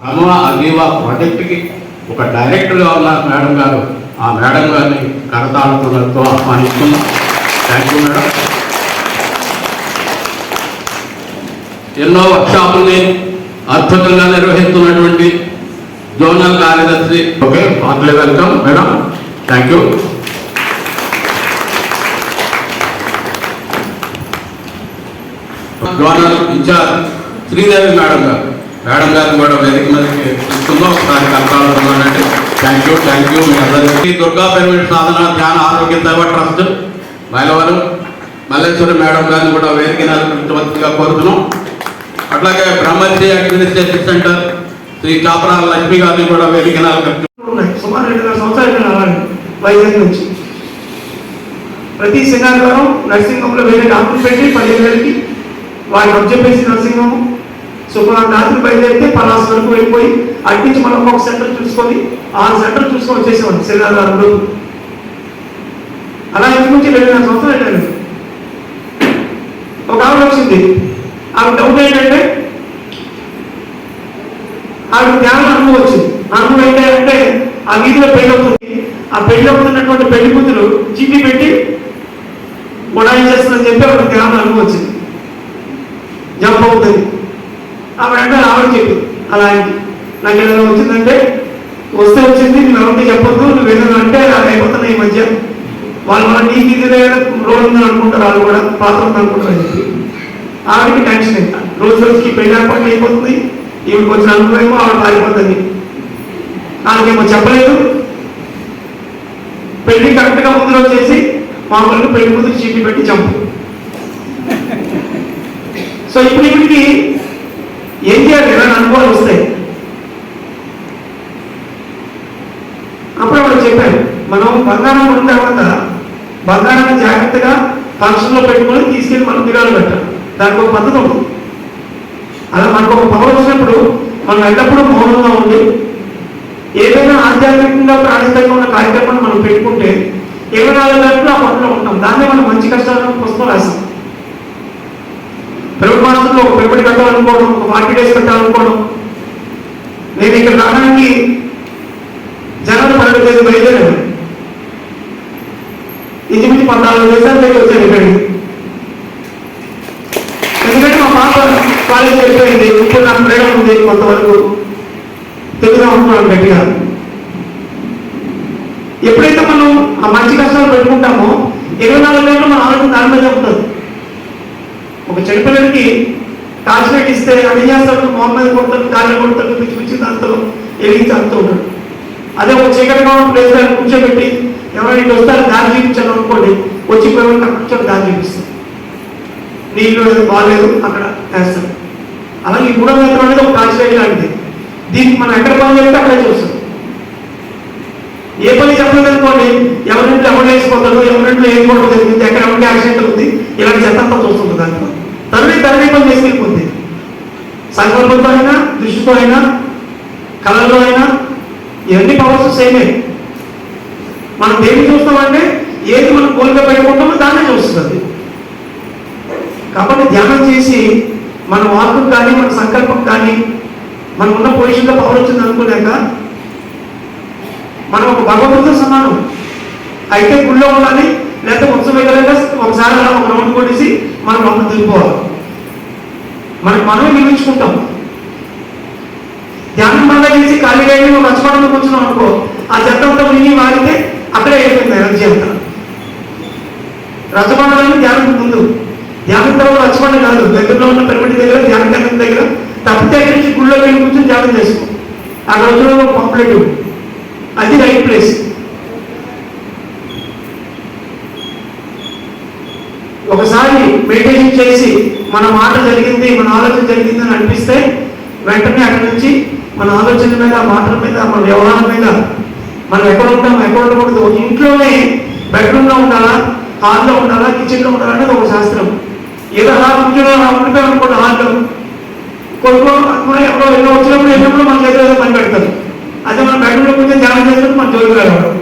అమ్మ అగీవా ప్రాజెక్ట్కి ఒక డైరెక్టర్గా ఉన్న మేడం గారు ఆ మేడం గారిని కరతాళతులతో ఆహ్వానిస్తున్నాం థ్యాంక్ యూ మేడం ఎన్నో వర్క్షాపుల్ని అద్భుతంగా నిర్వహిస్తున్నటువంటి జోనల్ కార్యదర్శి. Okay heartly welcome madam thank you zonal incharge Sridevi madam గారు. మేడం గారు కూడా వేదిక మీదకి తీసుకుందాం ఒకసారి కలపాలనుకున్నానండి థ్యాంక్ యూ థ్యాంక్ యూ మీ అందరికీ దుర్గా పిరమిడ్ సాధన ధ్యాన ఆరోగ్య సేవ ట్రస్ట్ మైలవరం మల్లేశ్వరి మేడం గారిని కూడా వేదిక నలకరించవలసిందిగా కోరుతున్నాం. అట్లాగే బ్రహ్మశ్రీ అడ్మినిస్ట్రేటివ్ సెంటర్ శ్రీ చాపరాల లక్ష్మి గారిని కూడా వేదిక నలకరించ ఉన్నాయి సుమారు సంవత్సరాలు వైజాగ్ నుంచి. ప్రతి శనివారం నర్సింగ్ హోమ్లో వేరే డాక్టర్ పెట్టి పదిహేను వేలకి వారికి అబ్జెక్ట్ నర్సింగ్ హోమ్ శుక్రవారం రాత్రి బయలుదేరితే పలాస్ వరకు వెళ్ళిపోయి అటు నుంచి మనం ఒక సెంటర్ చూసుకొని ఆరు సెంటర్ చూసుకొని వచ్చేసేవాడు శనివారం రోజు అలా ఇంటి నుంచి రెండు రెండున్నర సంవత్సరాలు వెళ్ళాను ఒక ఆవిడ వచ్చింది. ఆవిడ డౌట్ ఏంటంటే ఆవిడ జ్ఞానం అనుభవం వచ్చింది. అనుభవం ఏంటంటే ఆ వీధిలో పెళ్ళి అవుతుంది. ఆ పెళ్ళి అవుతున్నటువంటి పెళ్ళి కూతురు చీటీ పెట్టి గుడాయి చేస్తుందని చెప్పి ఆవిడ ధ్యానం అనుభవం వచ్చింది. జంప్ అవుతుంది. ఆవిడ అంటే ఆవిడ చెప్పింది. అలా అయింది. నాకు ఏదైనా వచ్చిందంటే వస్తే వచ్చింది నువ్వు ఎవరికి చెప్పొద్దు నువ్వు ఏదైనా అంటే అది అయిపోతున్నాయి ఈ మధ్య. వాళ్ళు మన నీకు ఇది రోల్ ఉందని అనుకుంటారు వాళ్ళు కూడా పాత్ర ఉంది అనుకుంటారు అని చెప్పి. ఆవిడకి టెన్షన్ అయింది రోజు రోజుకి పెళ్ళి ఏర్పాటు అయిపోతుంది. ఈవిడికి వచ్చిన అనుభవం ఆవిడ పారిపోతుంది. నాకేమో చెప్పలేదు. పెళ్ళి కరెక్ట్గా ముందు రోజు చేసి మామూలుగా పెళ్ళి ముందు చీటీ పెట్టి చంపు. సో ఇప్పుడు ఇప్పటికి ఏం చేయాలి? ఇలాంటి అనుభవాలు వస్తాయి అప్పుడు వాళ్ళు చెప్పారు మనం బంగారం ఉన్న తర్వాత బంగారాన్ని జాగ్రత్తగా ఫంక్షన్లో పెట్టుకొని తీసుకెళ్ళి మనం తిరాలు పెట్టాలి దానికి ఒక పద్ధతి ఉంటుంది అలా మనకు ఒక పవర్ వచ్చినప్పుడు మనం ఎల్లప్పుడూ మౌనంగా ఉండి ఏదైనా ఆధ్యాత్మికంగా ప్రాణితంగా ఉన్న కార్యక్రమాన్ని మనం పెట్టుకుంటే ఇరవై నాలుగు గంటలు ఆ పనిలో ఉంటాం. దాన్నే మనం మంచి కష్టాలను పుస్తకం రాస్తాం. ప్రైవేట్ మాస్టర్లో ఒక పెట్టుబడి కట్టాలనుకోవడం ఒక ఫార్టీ డేస్ కట్టాలనుకోవడం నేను ఇక్కడ రావడానికి జనాలు పన్నెండు తేదీ బయలుదేరాను ఇంచుమించు పద్నాలుగు దేశాల దగ్గర వచ్చాను ఇక్కడికి ఎందుకంటే మా పాప కాలేజ్ అయిపోయింది ఇప్పుడు నాకు ప్రేరణ ఉంది కొంతవరకు. తెలుగుదాం అనుకున్నాను గట్టిగా. ఎప్పుడైతే మనం ఆ మంచి కష్టాలు పెట్టుకుంటామో ఇరవై నాలుగు గంటలు మన ఆలోచన దాని మీద ఉంటుంది. ఒక చెడుపిల్లడికి టార్చ్ లైట్ ఇస్తే అది చేస్తాడు? మొహమ్మద్ కొడతాడు కాళ్ళు కొడతాడు పిచ్చి పిచ్చి దాంతో ఎలిగించి అంతూ ఉంటాడు. అదే ఒక చీకటిగా ఉన్న ప్లేస్ దాన్ని కూర్చోబెట్టి ఎవరైనా ఇటు వస్తారు దారి చూపించాను అనుకోండి వచ్చి పోయి కూర్చొని దారి చూపిస్తాం నీళ్ళు ఏదో బాగాలేదు అక్కడ వేస్తాం అలాగే ఈ మూడో నేత్రం అనేది ఒక కాల్చివేట్ లాంటిది. దీనికి మనం ఎక్కడ పని చెప్తే అక్కడే చూస్తాం. ఏ పని చెప్పలేదనుకోండి ఎవరింట్లో ఎవరు వేసుకోతాడు ఎవరింట్లో ఏం కూడా జరిగింది ఎక్కడ ఎవరికి యాక్సిడెంట్ ఉంది ఇలాంటి చెత్త అంతా చూస్తుంది దాన్ని. తరలి తరలి పని చేసుకెళ్ళిపోతుంది సంకల్పంతో అయినా దృష్టితో అయినా కళల్లో అయినా ఇవన్నీ పవర్స్ సేమే మనం దేన్ని చూస్తామంటే ఏది మనం కోరిక పెట్టుకుంటామో దాన్నే చూస్తుంది. కాబట్టి ధ్యానం చేసి మన వాక్కు కానీ మన సంకల్పం కానీ మనం ఉన్న పొజిషన్లో పవర్ వచ్చింది అనుకోలేక మనం ఒక భగవంతుడితో సమానం. అయితే గుళ్ళో ఉండాలి లేకపోతే ఉత్సవం వెళ్ళలేక ఒకసారి అలా ఒక రౌండ్ కొట్టేసి మనం రౌండ్ తిరిగిపోవాలి. మనం మనమే నిర్మించుకుంటాం ధ్యానం వల్ల చేసి ఖాళీగా అయ్యి ఒక రచపడంలో కూర్చున్నాం అనుకో ఆ చెత్త అంతా మిగిలి వాడితే అక్కడే అయిపోయింది ఎనర్జీ అంతా. రచబండలని ధ్యానం ముందు. ధ్యానం తర్వాత రచబండ కాదు దగ్గరలో ఉన్న పిరమిడ్ దగ్గర ధ్యానం కేంద్రం దగ్గర తప్పితే అక్కడి నుంచి గుళ్ళో వెళ్ళి కూర్చొని ధ్యానం చేసుకో. ఆ రోజులో పాపులేట్ అది రైట్ ప్లేస్ ఒకసారి మెడిటేషన్ చేసి మన మాట జరిగింది మన ఆలోచన జరిగింది అని అనిపిస్తే వెంటనే అక్కడి నుంచి మన ఆలోచన మీద మాటల మీద మన వ్యవహారం మీద మనం ఎక్కడ ఉంటాం ఎక్కడ ఉండకూడదు. ఇంట్లోనే బెడ్రూమ్లో ఉండాలా హాల్లో ఉండాలా కిచెన్లో ఉండాలా అనేది ఒక శాస్త్రం. ఏదో అలా కూర్చొని అలా ఉండిపోయి అనుకోండి హాల్లో కొడుకు అక్కడ ఎన్నో వచ్చినప్పుడు ఎన్నప్పుడు మన దగ్గర ఏదో పని పెడతారు. అదే మనం బెడ్రూమ్లో కూర్చొని ధ్యానం చేసినప్పుడు మన జోలికి రావడం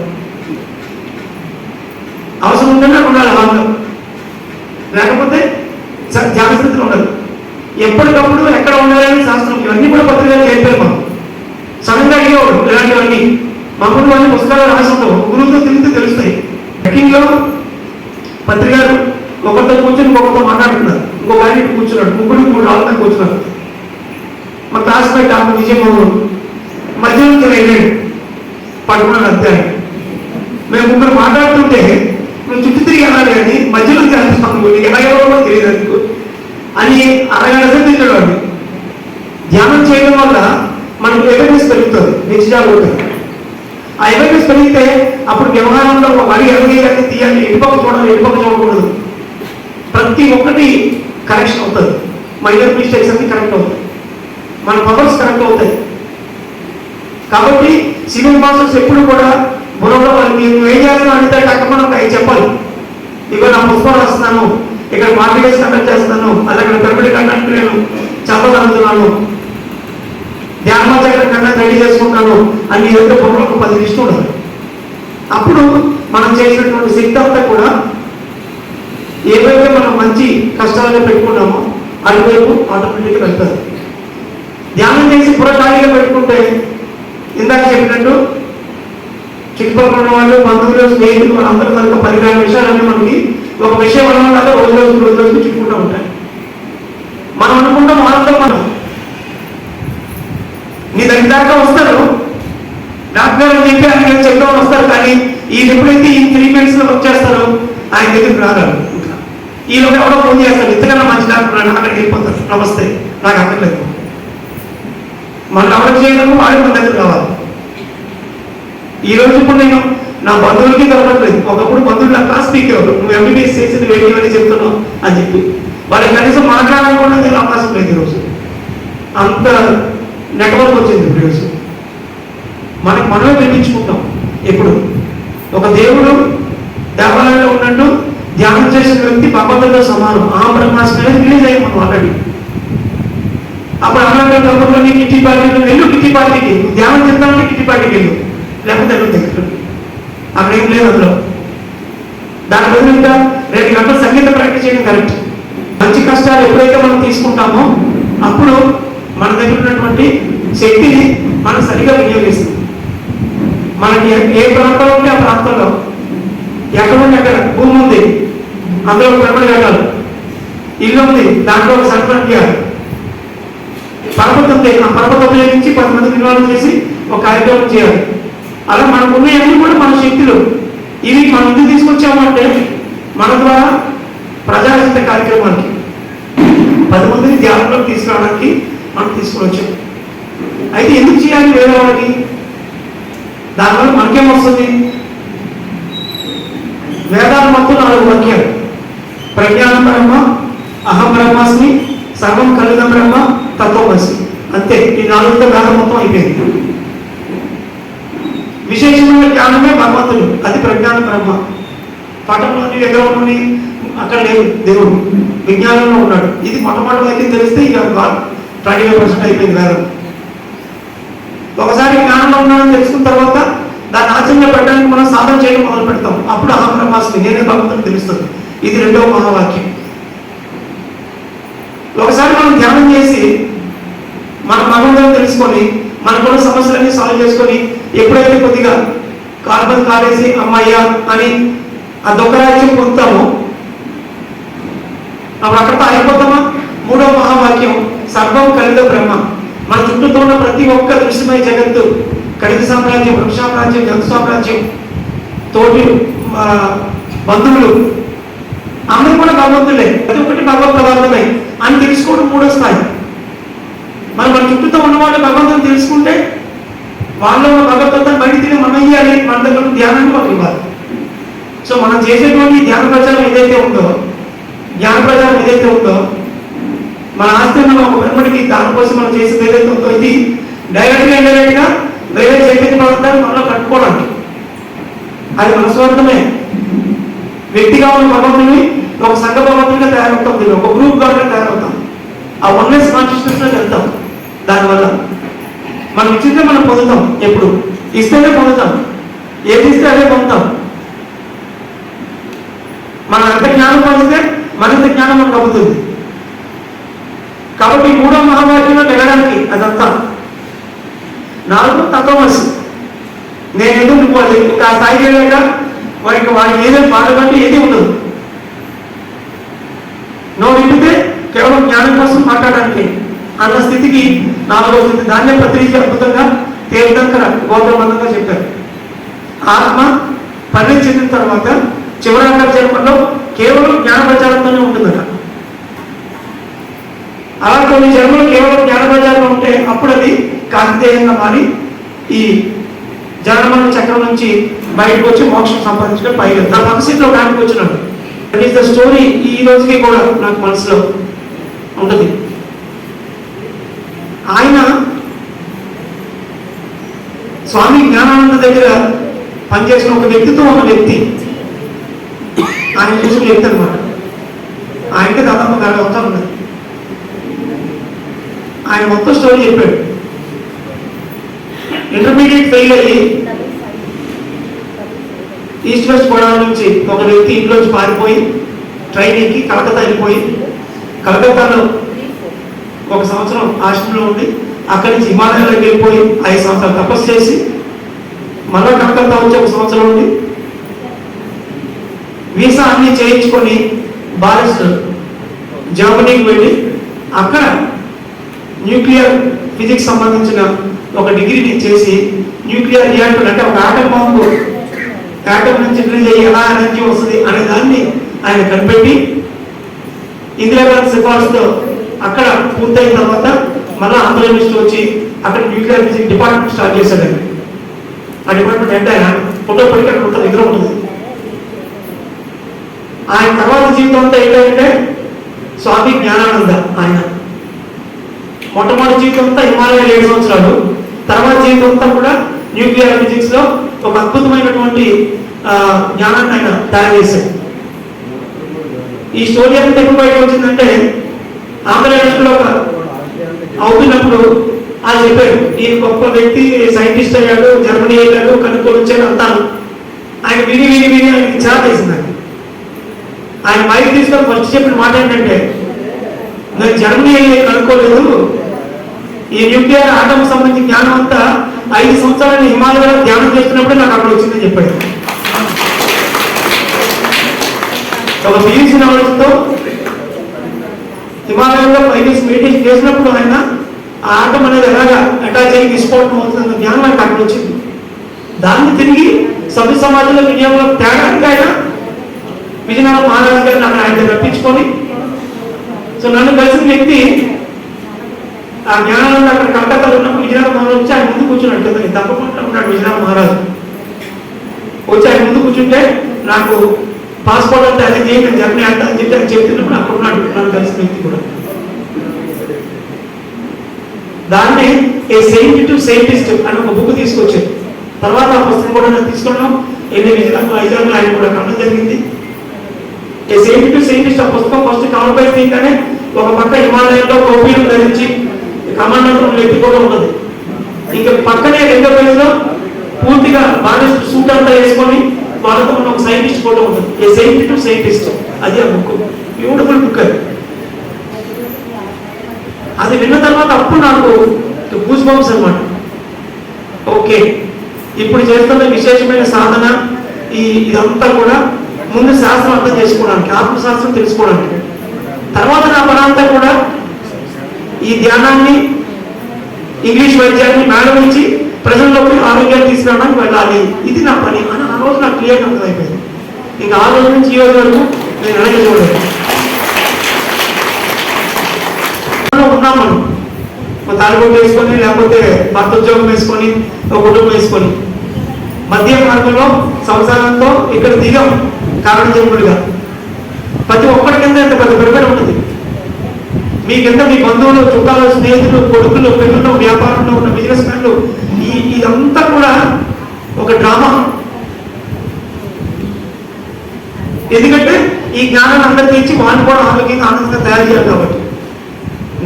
అవసరం ఉంటేనే ఉండాలి హాల్లో లేకపోతే జాగ్రత్తలు ఉండదు. ఎప్పటికప్పుడు ఎక్కడ ఉండాలని శాస్త్రం ఇవన్నీ కూడా పత్రికలు చెప్పారు మనం సడన్గా అడిగేవాడు ఇలాంటివన్నీ. మామూలు అన్ని పుస్తకాలు రాసి గురువుతో తిరిగితే తెలుస్తాయి. ట్రెక్కింగ్లో పత్రికలు ఒకరితో కూర్చొని ఇంకొకరితో మాట్లాడుతున్నారు. ఇంకొక ఆయన కూర్చున్నాడు ముగ్గురు మూడు వాళ్ళతో కూర్చున్నారు. మా క్లాస్మేట్ ఆమె విజయమోహన్ మధ్యలో నుంచి వెళ్ళాడు పడుకున్నాడు అంతే మేము ముగ్గురు మాట్లాడుతుంటే నువ్వు చుట్టూ తిరిగి వెళ్ళాలి అని మధ్యలో చేస్తాను ఎలా తెలియదు అందుకు. అని అరగంట సేపు తింటాడు ధ్యానం చేయడం వల్ల మనకు అవేర్నెస్ పెరుగుతుంది. నిజాలు ఉంటుంది ఆ అవేర్నెస్ పెరిగితే అప్పుడు వ్యవహారంలో మరి ఎరగేయాలి తీయాలి. ఎటుపక్క చూడాలి ఎటుపక్క చూడకూడదు. ప్రతి ఒక్కటి కరెక్షన్ అవుతుంది. మైనర్ మిస్టేక్స్ అన్ని కరెక్ట్ అవుతాయి. మన పవర్స్ కరెక్ట్ అవుతాయి. కాబట్టి సివిల్ మాస్టర్స్ ఎప్పుడు కూడా బుర్రలో నువ్వు ఏం చేస్తున్నావు అంటే టక్క మనం అవి చెప్పాలి. ఇగో నా పుష్పాలు వస్తున్నాను. ఇక్కడ మార్కెట్ కండక్ట్ చేస్తాను అలాగే పెరబడి కండక్ట్ నేను చెప్పగలుగుతున్నాను దగ్గర కండక్ట్ రెడీ చేసుకుంటాను. అని ఏదో బుర్రలకు పది లిస్టు అప్పుడు మనం చేసినటువంటి శక్తి అంతా కూడా ఏవైతే మనం మంచి కష్టాలుగా పెట్టుకున్నామో అటువైపు ఆటోమేటిక్గా వెళ్తుంది. ధ్యానం చేసి బుర్ర పెట్టుకుంటే ఇందాక చెప్పినట్టు చుట్టుపక్కల వాళ్ళు బంధువులు స్నేహితులు అందరూ కనుక పదిహేను విషయాలన్నీ మనకి ఒక విషయం అనమాట రోజు రోజు రోజు రోజు చుట్టుకుంటూ ఉంటాయి. మనం అనుకుంటాం వాళ్ళతో మనం. నీ దగ్గర దాకా వస్తారు. డాక్టర్ అని చెప్పి ఆయన చెప్తాం వస్తారు కానీ ఈ ఎప్పుడైతే ఈ త్రీ మినిట్స్లో వచ్చేస్తారు ఆయన దగ్గరికి రాగారు ఇంకా. ఈ లోపు ఎవరో ఫోన్ చేస్తారు ఇంతకన్నా మంచి డాక్టర్ అని అక్కడికి వెళ్ళిపోతారు. నమస్తే నాకు అక్కర్లేదు. మన ఎవరికి చేయడం వాళ్ళు మన దగ్గర రావాలి. ఈ రోజు ఇప్పుడు నేను నా బంధువులకి కలవట్లేదు ఒకప్పుడు బంధువులు నా క్లాస్ స్పీకర్ నువ్వు ఎంబీబీఎస్ చేసింది వేడి అని చెప్తున్నావు అని చెప్పి. వాళ్ళకి కనీసం మాట్లాడాలనుకోవడం నేను అవకాశం లేదు ఈరోజు అంత నెట్వర్క్ వచ్చింది ఇప్పుడు ఈరోజు మనకి మనమే వినిపించుకుంటాం. ఎప్పుడు? ఒక దేవుడు దేవాలయంలో ఉన్నట్టు ధ్యానం చేసిన వ్యక్తి భగవంతుడితో సమానం. ఆ బ్రహ్మాస్మి రిలీజ్ అయ్యి మనం ఆల్రెడీ అప్పుడు అన్నట్టు కిట్టి పార్టీ వెళ్ళు కిట్టి పార్టీకి. ధ్యానం చేద్దామంటే కిట్టి పార్టీకి దగ్గర అక్కడ ఏం లేదు అందులో. దాని బదులు ఇంకా రెండు గంటలు సంగీతం ప్రాక్టీస్ చేయడం కరెక్ట్ మంచి కష్టాలు ఎప్పుడైతే మనం తీసుకుంటామో అప్పుడు మన దగ్గర ఉన్నటువంటి శక్తిని మనం సరిగా వినియోగిస్తుంది మనకి ఏ- ప్రాంతం ప్రాంతంలో ఉంటే ఆ ప్రాంతంలో. ఎక్కడ ఉంటే అక్కడ. భూమి ఉంది. అందులో ఒక వెళ్ళాలి ఇల్లు ఉంది. దాంట్లో ఒక సంక్రాంతి చేయాలి పరపతి ఉంది. ఆ పర్వతం ఉపయోగించి కొంతమంది మంది చేసి ఒక కార్యక్రమం చేయాలి. అలా మనకున్నవన్నీ కూడా మన శక్తులు. ఇవి మనం ఎందుకు తీసుకొచ్చామంటే మన ద్వారా ప్రజాహిత కార్యక్రమానికి పది మందిని ధ్యానంలోకి తీసుకురావడానికి మనం తీసుకుని వచ్చాం. అయితే ఎందుకు చేయాలి వేరే వాళ్ళకి దానివల్ల మనకేం వస్తుంది? వేదాలు మొత్తం నాలుగు వాక్యాలు. ప్రజ్ఞాన బ్రహ్మ అహం బ్రహ్మాస్మి సర్వం కలిగిన బ్రహ్మ తత్వమసి అంతే. ఈ నాలుగుతో వేదం మొత్తం అయిపోయింది. విశేషమైన జ్ఞానమే భగవంతుడు అది ప్రజ్ఞాన బ్రహ్మ. పటంలోని విగ్రహంలోని అక్కడ లేదు దేవుడు. విజ్ఞానంలో ఉన్నాడు. ఇది మొట్టమొదటి అయితే తెలిస్తే ఇక ట్వంటీ ఫైవ్ పర్సెంట్ అయిపోయింది వేదం. ఒకసారి జ్ఞానంలో ఉన్నాడని తెలుసుకున్న తర్వాత దాన్ని ఆచరణ పెట్టడానికి మనం సాధన చేయడం మొదలు పెడతాం. అప్పుడు అహం బ్రహ్మాస్మి నేనే భగవంతుని తెలుస్తుంది. ఇది రెండవ మహావాక్యం. ఒకసారి మనం ధ్యానం చేసి మన భగవంతుని తెలుసుకొని మనకున్న సమస్యలన్నీ సాల్వ్ చేసుకొని ఎప్పుడైతే కొద్దిగా కార్బన్ కాలేసి అమ్మయ్యా అని ఆ దొంగరాజ్యం పొందుతామో అప్పుడు అక్కడ అయిపోతామా మూడో మహావాక్యం సర్వం కలిద బ్రహ్మ. మన చుట్టూతో ఉన్న ప్రతి ఒక్క దృశ్యమై జగత్తు కలిత సామ్రాజ్యం వృక్ష సామ్రాజ్యం జంతు సామ్రాజ్యం తోటి బంధువులు అందరూ కూడా భగవంతులే. ప్రతి ఒక్కటి భగవత్ పదార్థమే అని తెలుసుకోవడం మూడో స్థాయి. మరి మన చుట్టూతో ఉన్నవాళ్ళు భగవంతుని తెలుసుకుంటే వాళ్ళ ఉన్న భగవద్గీతను బయట తిరిగి మనం ఇవ్వాలి మన దగ్గర ధ్యానాన్ని మాకు ఇవ్వాలి. సో మనం చేసేటువంటి ధ్యాన ప్రచారం ఏదైతే ఉందో జ్ఞాన ప్రచారం ఏదైతే ఉందో మన ఆస్తి మనం ఒక వెంబడికి దానికోసం మనం చేసేది ఏదైతే ఉందో ఇది డైరెక్ట్గా ఇండైరెక్ట్గా వేరే చైతన్య పదార్థాన్ని మనలో కట్టుకోవడానికి. అది మన స్వార్థమే వ్యక్తిగా ఉన్న భగవంతుని ఒక సంఘ భగవంతునిగా తయారవుతాం ఒక గ్రూప్గా తయారవుతాం. ఆ వన్లెస్ కాన్షియస్నెస్ వెళ్తాం. దానివల్ల మనం ఇచ్చిందే మనం పొందుతాం ఎప్పుడు? ఇస్తేనే పొందుతాం. ఏది ఇస్తే అదే పొందుతాం. మనం ఎంత జ్ఞానం పొందితే మరింత జ్ఞానం మనకు అవుతుంది కాబట్టి ఈ మూడో మహావాక్యంలో వెళ్ళడానికి అదంతా. నాలుగు తత్వమసి. నేను ఎందుకు పోవాలి ఇంకా ఆ స్థాయికి వెళ్ళాక వాడికి వాడికి ఏదైనా పాడకంటే ఏది ఉండదు. నో వింటే కేవలం జ్ఞానం కోసం మాట్లాడడానికి. అన్న స్థితికి నాలుగో స్థితి దాన్నే పత్రిక అద్భుతంగా తేలికర గౌరవమందంగా చెప్పారు. ఆత్మ పరిణతి చెందిన తర్వాత చివరాకర జన్మలో కేవలం జ్ఞాన ప్రచారంతోనే ఉంటుందట. అలా కొన్ని జన్మలు కేవలం జ్ఞాన ప్రచారం ఉంటే అప్పుడు అది కాంతిదేయంగా మారి ఈ జనమన చక్రం నుంచి బయటకు వచ్చి మోక్షం సంపాదించడం పైగా నా మనసులో దానికి వచ్చినాడు దట్ ఈస్ ద స్టోరీ ఈ రోజుకి కూడా నాకు మనసులో ఉంటుంది. ఆయన స్వామి జ్ఞానానంద దగ్గర పనిచేసిన ఒక వ్యక్తితో ఉన్న వ్యక్తి. ఆయన చూసిన వ్యక్తి అనమాట ఆయనకి దాదాపు గంట అవుతా ఉన్నది ఆయన మొత్తం స్టోరీ చెప్పాడు. ఇంటర్మీడియట్ ఫెయిల్ అయ్యి ఈస్ట్ వెస్ట్ గోదావరి నుంచి ఒక వ్యక్తి ఇంట్లోంచి పారిపోయి ట్రైన్ ఎక్కి కలకత్తా వెళ్ళిపోయి కలకత్తాలో ఒక సంవత్సరం ఆశ్రమంలో ఉండి అక్కడి నుంచి హిమాలయాలకు వెళ్ళిపోయి ఐదు సంవత్సరాలు తపస్సు చేసి మళ్ళా కలకత్తా వచ్చి ఒక సంవత్సరం ఉండి వీసా అన్ని చేయించుకొని బారిస్టర్ జర్మనీకి వెళ్ళి అక్కడ న్యూక్లియర్ ఫిజిక్స్ సంబంధించిన ఒక డిగ్రీని చేసి న్యూక్లియర్ రియాక్టర్ అంటే ఒక ఆటం బాంబు. ఆటం నుంచి రిలీజ్ అయ్యి ఎలా ఎనర్జీ వస్తుంది అనే దాన్ని ఆయన కనిపెట్టి ఇందిరాగాంధీ సిఫార్సుతో అక్కడ పూర్తయిన తర్వాత మళ్ళీ ఆంధ్ర వచ్చి అక్కడ న్యూక్లియర్ ఫిజిక్స్ డిపార్ట్మెంట్ స్టార్ట్ చేశాడు ఆ డిపార్ట్మెంట్ అంటే ఆయన ఫోటో అక్కడ ఉంటుంది దగ్గర ఉంటుంది. ఆయన తర్వాత జీవితం అంతా ఏంటంటే స్వామి జ్ఞానానంద ఆయన. మొట్టమొదటి జీవితం అంతా హిమాలయాలు ఏడు సంవత్సరాలు. తర్వాత జీవితం అంతా కూడా న్యూక్లియర్ ఫిజిక్స్లో ఒక అద్భుతమైనటువంటి ఆ, జ్ఞానాన్ని ఆయన తయారు చేశాడు ఈ స్టోరీ అంతా ఎప్పుడు బయట వచ్చిందంటే ఆంధ్రప్రదేశ్లో ఒక అవుతున్నప్పుడు ఆ చెప్పాడు ఈ గొప్ప వ్యక్తి సైంటిస్ట్ అయ్యాడు జర్మనీ వెళ్ళాడు కనుక్కొని వచ్చాడు అంటాను ఆయన విని విని విని ఆయనకి చాలా ఆయన. ఆయన మైక్ తీసుకొని ఫస్ట్ చెప్పిన మాట ఏంటంటే నేను జర్మనీ వెళ్ళి కనుక్కోలేదు. ఈ న్యూక్లియర్ ఆటం సంబంధించిన జ్ఞానం అంతా ఐదు సంవత్సరాలు హిమాలయాలో ధ్యానం చేస్తున్నప్పుడే నాకు అక్కడ వచ్చిందని చెప్పాడు. ఒక ఫిజిక్స్ నాలెడ్జ్తో హిమాలయంలో పైకి మీటింగ్ చేసినప్పుడు ఆయన ఆ ఆటం అనేది ఎలాగా అటాచ్ అయ్యి విస్ఫోటనం అవుతుందన్న జ్ఞానం ఆయన అక్కడ వచ్చింది. దాన్ని తిరిగి సభ్య సమాజంలో వినియోగంలో తేడానికి ఆయన విజయనగరం మహారాజు గారిని అక్కడ ఆయన రప్పించుకొని సో నన్ను కలిసిన వ్యక్తి ఆ జ్ఞానాన్ని అక్కడ కలకత్తాలో ఉన్నప్పుడు విజయనగరం మహారాజు వచ్చి ఆయన ముందు కూర్చున్నట్టు నేను తప్పకుండా ఉన్నాడు విజయనగరం మహారాజు. వచ్చి ఆయన ముందు కూర్చుంటే నాకు పాస్పోర్ట్ అంతా అది చేయండి జర్నీ అంతా అని చెప్పి ఆయన చెప్తున్నప్పుడు అక్కడ ఉన్నాడు నన్ను కలిసిన వ్యక్తి కూడా. దాన్ని ఏ సెయింట్ టు సైంటిస్ట్ అని ఒక బుక్ తీసుకొచ్చారు. తర్వాత ఆ పుస్తకం కూడా నేను తీసుకున్నాం ఎన్ని విధంగా ఐజాగ్లో ఆయన కూడా కనడం జరిగింది. ఏ సెయింట్ టు సైంటిస్ట్ ఆ పుస్తకం ఫస్ట్ కవర్ పై తీయగానే ఒక పక్క హిమాలయంలో టోపీలు ధరించి కమాండర్ ఎత్తి కూడా ఉన్నది. ఇంకా పక్కనే రెండో పేజీలో పూర్తిగా బాగా సూట్ అంతా వేసుకొని వాళ్ళతో ఉన్న ఒక సైంటిస్ట్ ఫోటో ఉంటుంది. ఏ సైంట్ టు సైంటిస్ట్ అది ఆ బుక్ బ్యూటిఫుల్ బుక్ అది. అది విన్న తర్వాత అప్పుడు నాకు గూస్ బాంబ్స్ అనమాట ఓకే ఇప్పుడు చేస్తున్న విశేషమైన సాధన ఈ ఇదంతా కూడా ముందు శాస్త్రం అర్థం చేసుకోవడానికి ఆత్మశాస్త్రం తెలుసుకోవడానికి. తర్వాత నా పనంతా కూడా ఈ ధ్యానాన్ని ఇంగ్లీష్ వైద్యాన్ని మేడమించి ప్రజల్లోకి ఆరోగ్యాన్ని తీసుకురావడానికి వెళ్ళాలి. ఇది నా పని. అని ఆ రోజు నాకు క్లియర్ అర్థమైపోయింది. ఇంకా ఆ రోజు నుంచి ఈ రోజు వరకు నేను వెనక్కి చూడలేదు ఉన్నాం మనం ఒక వేసుకొని లేకపోతే భర్త ఉద్యోగం వేసుకొని ఒక కుటుంబం వేసుకొని. మధ్య మార్గంలో సంసారంతో ఇక్కడ దిగం కారణ జన్ముడిగా. ప్రతి ఒక్కరి కింద ఇంత పెద్ద పెరుగుదల ఉంటుంది మీ కింద మీ బంధువులు చుట్టాలు స్నేహితులు కొడుకులు పిల్లలు వ్యాపారంలో ఉన్న బిజినెస్ మ్యాన్లు ఈ ఇదంతా కూడా ఒక డ్రామా ఎందుకంటే ఈ జ్ఞానాన్ని అందరికీ ఇచ్చి వాళ్ళు కూడా ఆరోగ్యంగా ఆనందంగా తయారు చేయాలి కాబట్టి.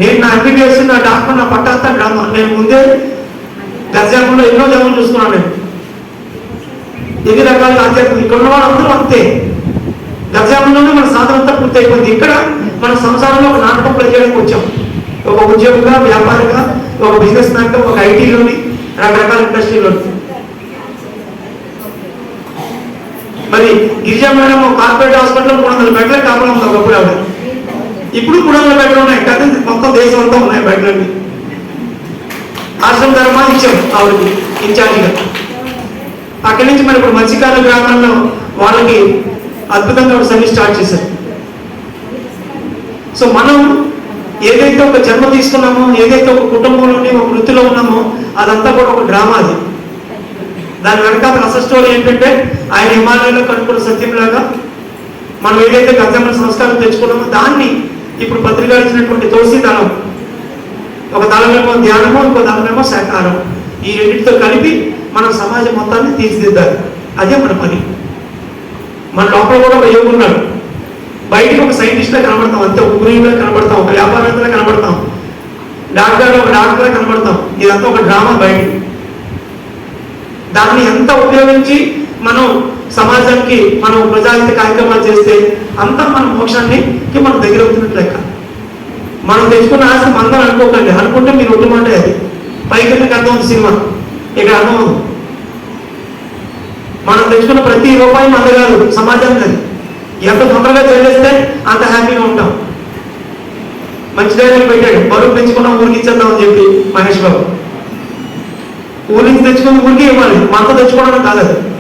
నేను నా ఎంబీబీఎస్ నా డాక్టర్ నా పట్టంతా డ్రామా నేను ముందే గజాములో ఎన్నో జన్మలు చూసుకున్నాను నేను. ఎన్ని రకాల ఆధ్యాత్మిక ఇక్కడ ఉన్న వాళ్ళందరూ అంతే. గజాములోనే మన సాధన అంతా పూర్తి అయిపోయింది. ఇక్కడ మన సంసారంలో ఒక నాటకం ప్లే చేయడానికి వచ్చాం. ఒక ఉద్యోగంగా వ్యాపారంగా ఒక బిజినెస్ మ్యాన్గా ఒక ఐటీలోని రకరకాల ఇండస్ట్రీలు మరి గిరిజా మేడం కార్పొరేట్ హాస్పిటల్ మూడు వందల బెడ్ల కాపలా ఉంది ఒకప్పుడు ఆవిడ. ఇప్పుడు మూడు వందల బెడ్లు ఉన్నాయి. కదా మొత్తం దేశం అంతా ఉన్నాయి బెడ్లన్నీ ఆశ్రమ ధర్మా ఇచ్చాం ఆవిడకి ఇన్ఛార్జిగా. అక్కడి నుంచి మరి ఇప్పుడు మత్స్యకార గ్రామాల్లో వాళ్ళకి అద్భుతంగా ఒక సర్వీస్ స్టార్ట్ చేశారు. సో మనం ఏదైతే ఒక జన్మ తీసుకున్నామో ఏదైతే ఒక కుటుంబంలోని ఒక వృత్తిలో ఉన్నామో అదంతా కూడా ఒక డ్రామా అది. దాని వెనకాల అసలు స్టోరీ ఏంటంటే ఆయన హిమాలయంలో కనుక్కున్న సత్యంలాగా మనం ఏదైతే గతంలో సంస్కారం తెచ్చుకున్నామో దాన్ని ఇప్పుడు పత్రిక ఇచ్చినటువంటి తులసి దళం ఒక దళమేమో ధ్యానము ఇంకో దళమేమో శాకారం ఈ రెండింటితో కలిపి మన సమాజం మొత్తాన్ని తీర్చిదిద్దాలి. అదే మన పని. మన లోపల కూడా ఒక యోగి ఉన్నాడు. బయటికి ఒక సైంటిస్ట్లా కనబడతాం అంతే. ఒక గురువులా కనబడతాం ఒక వ్యాపారవేత్తలా కనబడతాం. డాక్టర్ ఒక డాక్టర్లా కనబడతాం. ఇదంతా ఒక డ్రామా బయట దాన్ని ఎంత ఉపయోగించి మనం సమాజానికి మనం ప్రజాహిత కార్యక్రమాలు చేస్తే అంతా మన మోక్షాన్ని మనం దగ్గర అవుతున్నట్టు లెక్క. మనం తెచ్చుకున్న ఆశ మందరం అనుకోకండి. అనుకుంటే మీరు ఒట్టుమాట అది. పైకి అర్థం సినిమా. ఇక్కడ అర్థం మనం తెచ్చుకున్న ప్రతి రూపాయి మంద కాదు సమాజానికి అది. ఎంత తొందరగా చెల్లిస్తే అంత హ్యాపీగా ఉంటాం. మంచి డైలాగ్ పెట్టాడు. బరువు పెంచుకున్నాం ఊరికి ఇచ్చేద్దాం అని చెప్పి మహేష్ బాబు. ఊరి నుంచి తెచ్చుకున్న ఊరికి ఇవ్వాలి. మనతో తెచ్చుకోవడం కాదు